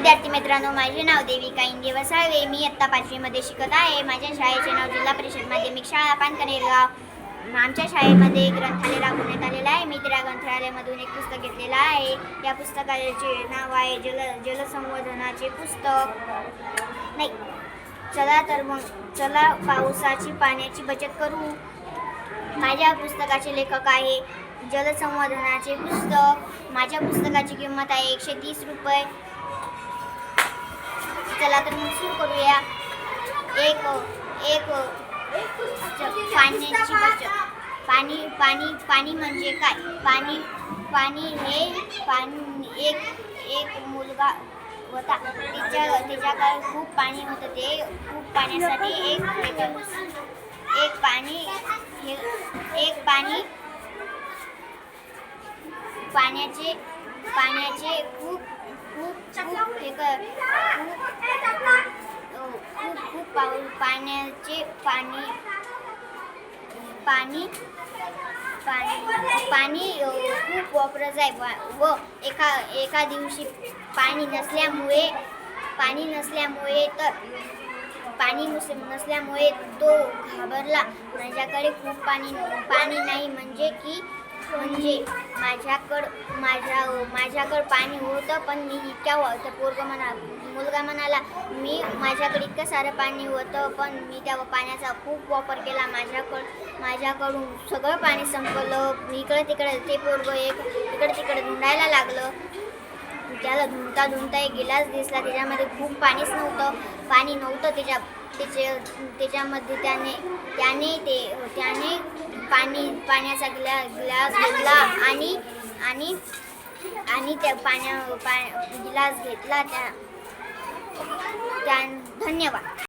विद्यार्थी मित्रांनो माझे नाव देविका इंगे वसावे. मी इयत्ता पाचवीमध्ये शिकत आहे. माझ्या शाळेचे नाव जिल्हा परिषद माध्यमिक शाळा पानकनेरगाव. आमच्या शाळेमध्ये ग्रंथालय राबवण्यात आलेलं आहे. मी त्या ग्रंथालयामधून एक पुस्तक घेतलेलं आहे. या पुस्तकाचे नाव आहे जल जलसंवर्धनाचे पुस्तक. नाही चला तर मग चला पावसाची पाण्याची बचत करू. माझ्या पुस्तकाचे लेखक आहे जलसंवर्धनाचे पुस्तक. माझ्या पुस्तकाची किंमत आहे एकशे तीस रुपये. चला तर मग सुरू करूया. एक एक पाण्याची बचत पाणी पाणी पाणी म्हणजे काय? पाणी पाणी हे पाणी एक एक मुलगा होता. तिच्या तिच्याकडे खूप पाणी होतं. ते खूप पाण्यासाठी एक म्हणजे एक पाणी हे एक पाणी पाण्याचे पाण्याचे खूप खूप खूप खूप खूप पाऊ पाण्याचे पाणी पाणी पाणी पाणी खूप वापरत आहे. वा- व एका एका दिवशी पाणी नसल्यामुळे पाणी नसल्यामुळे तर पाणी नसल्यामुळे तो घाबरला. माझ्याकडे खूप पाणी पाणी नाही. म्हणजे की म्हणजे माझ्याकडं माझ्या माझ्याकडं पाणी होतं पण मी इतक्या व- त्या पोरगं म्हणा मुलगा म्हणाला मी माझ्याकडे इतकं सारं पाणी होतं पण मी त्या पाण्याचा खूप वापर केला. माझ्याकडं माझ्याकडून सगळं पाणी संपलं. इकडं तिकडं ते पोरगं एक इकडं तिकडं धुंडायला लागलं. त्याला धुंडता धुंडता एक गिलास दिसला. त्याच्यामध्ये खूप पाणीच नव्हतं. पाणी नव्हतं त्याच्या त्याचे त्याच्यामध्ये त्याने त्याने ते त्याने पाणी पाण्याचा ग्ला ग्लास घेतला आणि आणि आणि त्या पाण्या पा गिलास घेतला त्या त्या धन्यवाद.